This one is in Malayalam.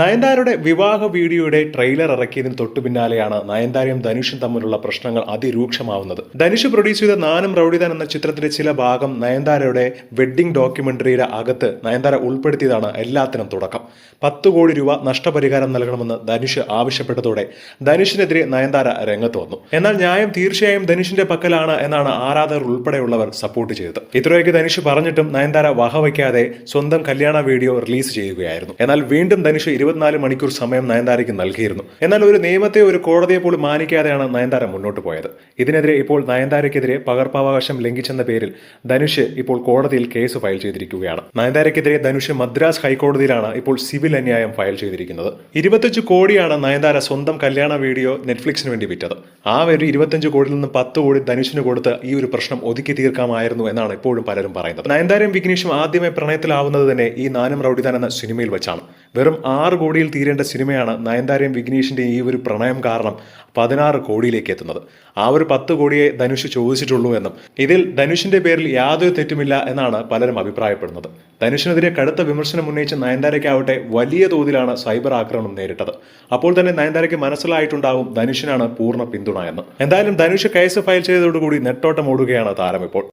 നയൻതാരയുടെ വിവാഹ വീഡിയോയുടെ ട്രെയിലർ ഇറക്കിയതിന് തൊട്ടു പിന്നാലെയാണ് നയൻതാരയും ധനുഷും തമ്മിലുള്ള പ്രശ്നങ്ങൾ അതിരൂക്ഷമാവുന്നത്. ധനുഷ് പ്രൊഡ്യൂസ് ചെയ്ത നാനും റൌഡിതാൻ എന്ന ചിത്രത്തിന്റെ ചില ഭാഗം നയൻതാരയുടെ വെഡ്ഡിംഗ് ഡോക്യുമെന്ററിയുടെ അകത്ത് നയൻതാര ഉൾപ്പെടുത്തിയതാണ് എല്ലാത്തിനും തുടക്കം. പത്ത് കോടി രൂപ നഷ്ടപരിഹാരം നൽകണമെന്ന് ധനുഷ് ആവശ്യപ്പെട്ടതോടെ ധനുഷിനെതിരെ നയൻതാര രംഗത്ത് വന്നു. എന്നാൽ ന്യായം തീർച്ചയായും ധനുഷിന്റെ പക്കലാണ് എന്നാണ് ആരാധകർ ഉൾപ്പെടെയുള്ളവർ സപ്പോർട്ട് ചെയ്തത്. ഇത്രയൊക്കെ ധനുഷ് പറഞ്ഞിട്ടും നയൻതാര വഹവയ്ക്കാതെ സ്വന്തം കല്യാണ വീഡിയോ റിലീസ് ചെയ്യുകയായിരുന്നു. എന്നാൽ വീണ്ടും ധനുഷ് ഇരുപത്തിനാല് മണിക്കൂർ സമയം നയൻതാരയ്ക്ക് നൽകിയിരുന്നു. എന്നാൽ ഒരു നിയമത്തെ ഒരു കോടതിയെ പോലും മാനിക്കാതെയാണ് നയൻതാര മുന്നോട്ട് പോയത്. ഇതിനെതിരെ ഇപ്പോൾ നയൻതാരയ്ക്കെതിരെ പകർപ്പവകാശം ലംഘിച്ചെന്ന പേരിൽ ധനുഷ് ഇപ്പോൾ കോടതിയിൽ കേസ് ഫയൽ ചെയ്തിരിക്കുകയാണ്. നയൻതാരയ്ക്കെതിരെ ധനുഷ് മദ്രാസ് ഹൈക്കോടതിയിലാണ് ഇപ്പോൾ സിവിൽ അന്യായം ഫയൽ ചെയ്തിരിക്കുന്നത്. ഇരുപത്തഞ്ച് കോടിയാണ് നയൻതാര സ്വന്തം കല്യാണ വീഡിയോ നെറ്റ്ഫ്ലിക്സിന് വേണ്ടി വിറ്റത്. ആ ഒരു ഇരുപത്തഞ്ച് കോടിയിൽ നിന്ന് പത്ത് കോടി ധനുഷിന് കൊടുത്ത് ഈ ഒരു പ്രശ്നം ഒതുക്കി തീർക്കാമായിരുന്നു എന്നാണ് ഇപ്പോഴും പലരും പറയുന്നത്. നയൻതാരയും വിഘ്നേഷും ആദ്യമേ പ്രണയത്തിലാവുന്നത് തന്നെ ഈ നാനും റൌഡിതാൻ എന്ന സിനിമയിൽ വെച്ചാണ്. വെറും ആറ് കോടിയിൽ തീരേണ്ട സിനിമയാണ് നയൻതാരയും വിഘ്നേഷിന്റെ ഈ ഒരു പ്രണയം കാരണം പതിനാറ് കോടിയിലേക്ക് എത്തുന്നത്. ആ ഒരു പത്ത് കോടിയെ ധനുഷ് ചോദിച്ചിട്ടുള്ളൂ എന്നും ഇതിൽ ധനുഷിന്റെ പേരിൽ യാതൊരു തെറ്റുമില്ല എന്നാണ് പലരും അഭിപ്രായപ്പെടുന്നത്. ധനുഷിനെതിരെ കടുത്ത വിമർശനം ഉന്നയിച്ച നയൻതാരയ്ക്കാവട്ടെ വലിയ തോതിലാണ് സൈബർ ആക്രമണം നേരിട്ടത്. അപ്പോൾ തന്നെ നയൻതാരയ്ക്ക് മനസ്സിലായിട്ടുണ്ടാവും ധനുഷിനാണ് പൂർണ പിന്തുണ എന്ന് എന്തായാലും ധനുഷ് കേസ് ഫയൽ ചെയ്തതോടുകൂടി നെട്ടോട്ടം ഓടുകയാണ് താരം ഇപ്പോൾ